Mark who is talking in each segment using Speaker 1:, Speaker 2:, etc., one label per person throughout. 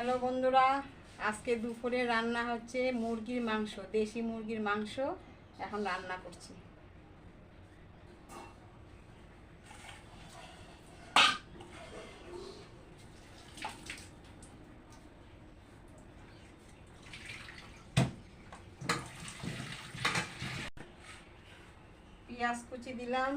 Speaker 1: Hello বন্ধুরা, আজকে দুপুরে রান্না হচ্ছে মুরগির মাংস, দেশি মুরগির মাংস। এখন রান্না করছি। পেঁয়াজ কুচি দিলাম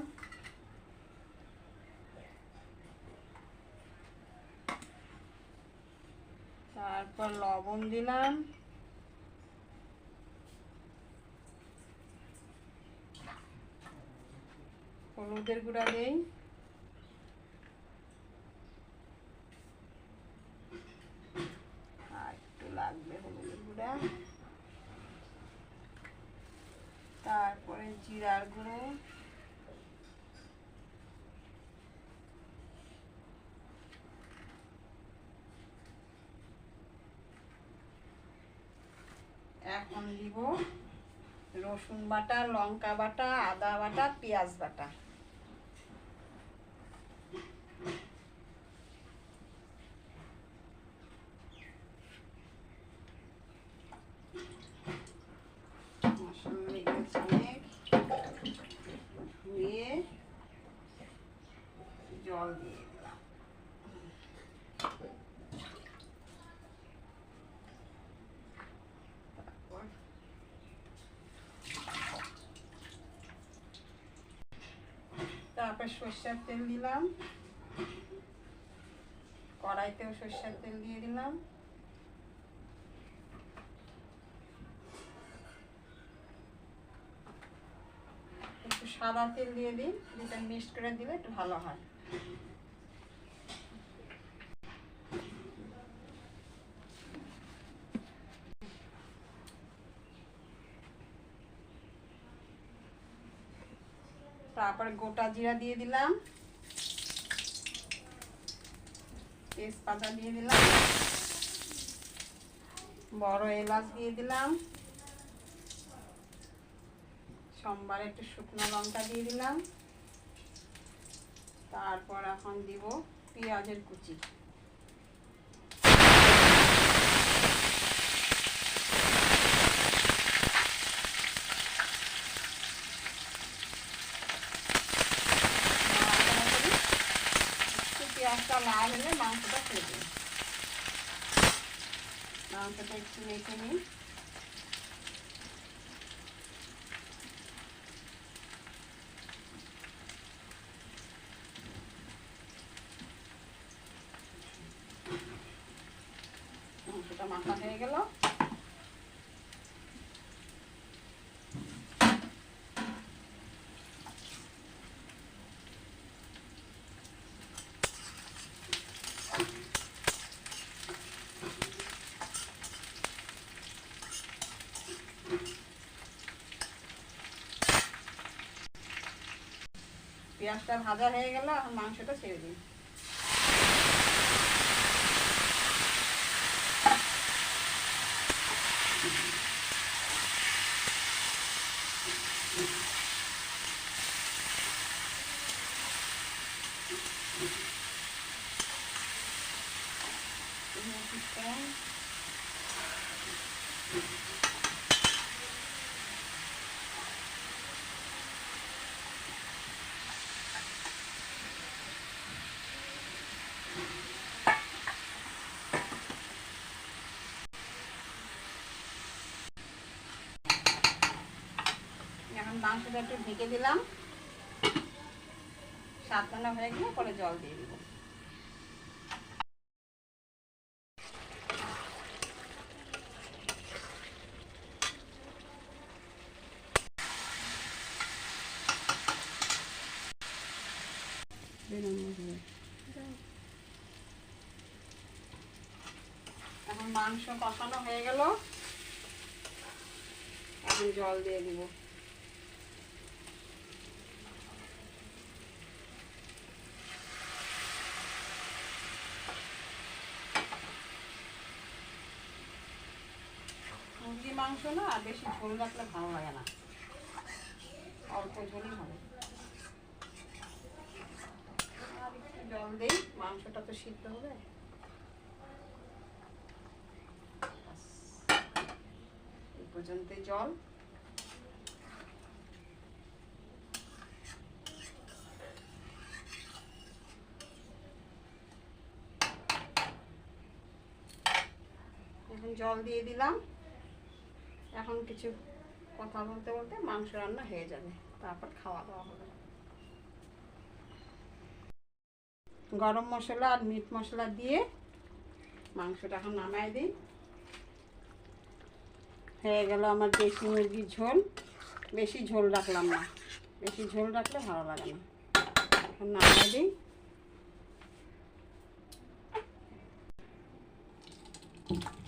Speaker 1: তারপর লবণ দিলাম। হলুদের গুঁড়া দেই আর একটু লাগবে হলুদের গুঁড়া তারপরে জিরার গুঁড়ো এখন দিব রসুন বাটা লঙ্কা বাটা আদা বাটা পেঁয়াজ বাটা মশলা লেগেছে অনেক ধুয়ে জল দিয়ে দিলাম তারপর তারপর সর্ষের তেল দিলাম। কড়াইতেও সর্ষের তেল দিয়ে দিলাম। একটু সাদা তেল দিয়ে দিই যেটা মিক্সড করে দিলে একটু ভালো হয়। তারপরে গোটা জিরা দিয়ে দিলাম। তেজপাতা দিয়ে দিলাম। বড় এলাচ দিয়ে দিলাম। সোমবার একটু শুকনো লঙ্কা দিয়ে দিলাম। তারপর এখন দিব পেঁয়াজের কুচি নাড়াচাড়া করি। একটু পেঁয়াজটা লাল হলে মাংসটা দিই মাংসটা একটু রেখে নিই। মাংসটা মাখা হয়ে গেল। পেঁয়াজটা ভাজা হয়ে গেল এখন মাংসটা ছেড়ে দিই। এখন মাংসটা একটু ঢেকে দিলাম। সাবধানে হয়ে গেলে পরে জল দিয়ে দিব। এখন মাংস কষানো হয়ে গেল। এখন জল দিয়ে দিব। মাংস না বেশি ঝোল রাখলে ভালো লাগে না। অল্প ঝোলই ভালো জল দিই, মাংসটা তো হবে। এই পর্যন্তই জল। জল দিয়ে দিলাম। এখন কিছু কথা বলতে বলতে মাংস রান্না হয়ে যাবে, তারপর খাওয়া দাওয়া হবে। গরম মশলা আর মিট মশলা দিয়ে মাংসটা এখন নামাই দিই। হয়ে গেল আমার দেশি মুরগির ঝোল। বেশি ঝোল রাখলাম না, বেশি ঝোল রাখলে ভালো লাগে না। এখন নামাই দিই। Thank you.